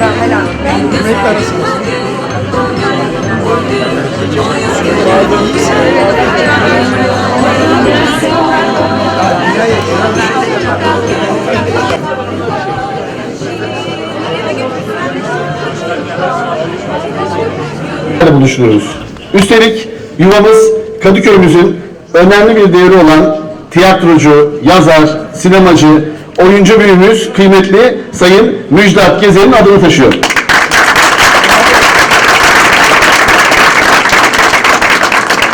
Ben helal. Ben helal. Buluşturuyoruz. Üstelik yuvamız Kadıköy'ümüzün önemli bir değeri olan tiyatrocu, yazar, sinemacı, oyuncu büyüğümüz kıymetli Sayın Müjdat Gezer'in adını taşıyor.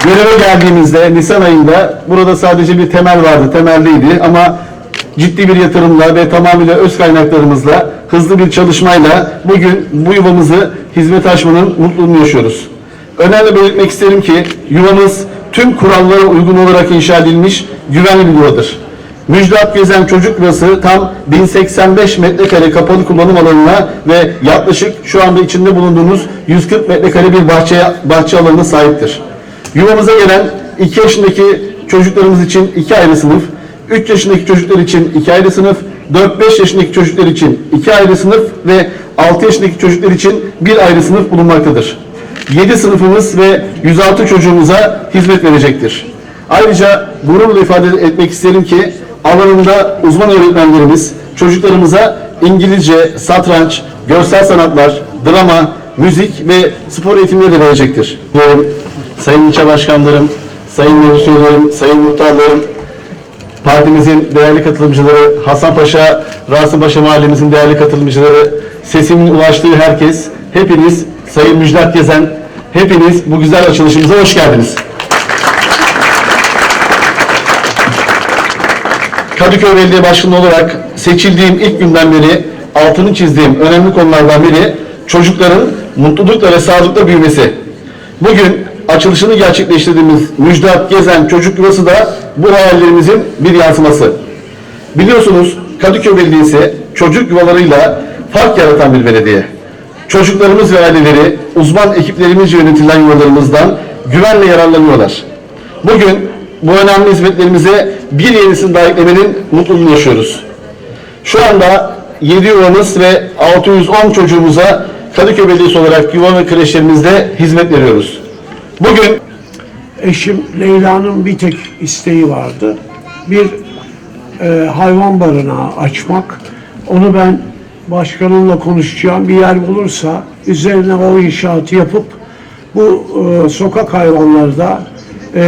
Göreve geldiğimizde Nisan ayında burada sadece bir temel vardı, temelliydi ama ciddi bir yatırımla ve tamamıyla öz kaynaklarımızla hızlı bir çalışmayla bugün bu yuvamızı hizmet açmanın mutluluğunu yaşıyoruz. Önemli belirtmek isterim ki yuvamız tüm kurallara uygun olarak inşa edilmiş güvenli bir yuvadır. Müjdat Gezen Çocuk Yuvası tam 1085 metrekare kapalı kullanım alanına ve yaklaşık şu anda içinde bulunduğumuz 140 metrekare bir bahçe, bahçe alanına sahiptir. Yuvamıza gelen 2 yaşındaki çocuklarımız için 2 ayrı sınıf, 3 yaşındaki çocuklar için 2 ayrı sınıf, 4-5 yaşındaki çocuklar için 2 ayrı sınıf ve 6 yaşındaki çocuklar için bir ayrı sınıf bulunmaktadır. 7 sınıfımız ve 106 çocuğumuza hizmet verecektir. Ayrıca gururla ifade etmek isterim ki alanında uzman öğretmenlerimiz çocuklarımıza İngilizce, satranç, görsel sanatlar, drama, müzik ve spor eğitimleri de verecektir. Sayın ilçe başkanlarım, sayın meclis üyelerim, sayın muhtarlarım, partimizin değerli katılımcıları, Hasanpaşa, Rasımpaşa mahallemizin değerli katılımcıları, sesimin ulaştığı herkes, hepiniz Sayın Müjdat Gezen, hepiniz bu güzel açılışımıza hoş geldiniz. Kadıköy Belediye Başkanı olarak seçildiğim ilk günden beri altını çizdiğim önemli konulardan biri çocukların mutlulukla ve sağlıkla büyümesi. Bugün açılışını gerçekleştirdiğimiz Müjdat Gezen Çocuk Yuvası da bu hayallerimizin bir yansıması. Biliyorsunuz Kadıköy Belediyesi çocuk yuvalarıyla fark yaratan bir belediye. Çocuklarımız ve aileleri uzman ekiplerimizce yönetilen yuvalarımızdan güvenle yararlanıyorlar. Bugün bu önemli hizmetlerimize bir yenisini daha eklemenin mutluluğunu yaşıyoruz. Şu anda 7 yuvamız ve 610 çocuğumuza Kadıköy Belediyesi olarak yuva ve kreşlerimizde hizmet veriyoruz. Bugün Eşim Leyla'nın bir tek isteği vardı. Bir e, hayvan barınağı açmak. Onu ben başkanımla konuşacağım. Bir yer bulursa üzerine o inşaatı yapıp bu e, sokak hayvanları da e,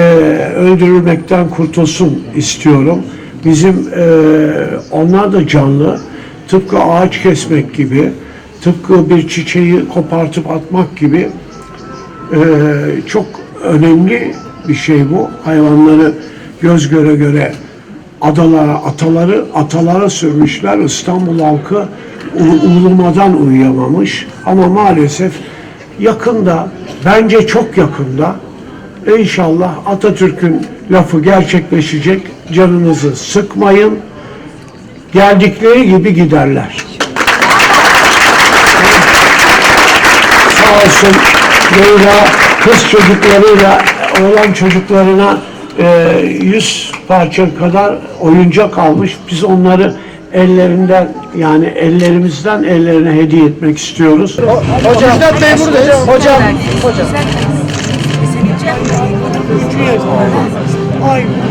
öldürülmekten kurtulsun istiyorum. Bizim e, onlar da canlı. Tıpkı ağaç kesmek gibi, tıpkı bir çiçeği kopartıp atmak gibi ee, çok önemli bir şey bu. Hayvanları göz göre göre adalara, ataları, atalara sürmüşler. İstanbul halkı ulumadan uyuyamamış. Ama maalesef yakında, bence çok yakında inşallah Atatürk'ün lafı gerçekleşecek. Canınızı sıkmayın. Geldikleri gibi giderler. sağ olsun Leyla kız çocuklarıyla oğlan çocuklarına 100 parça kadar oyuncak almış. Biz onları ellerinden yani ellerimizden ellerine hediye etmek istiyoruz. Hocam, hocam, hocam. Ay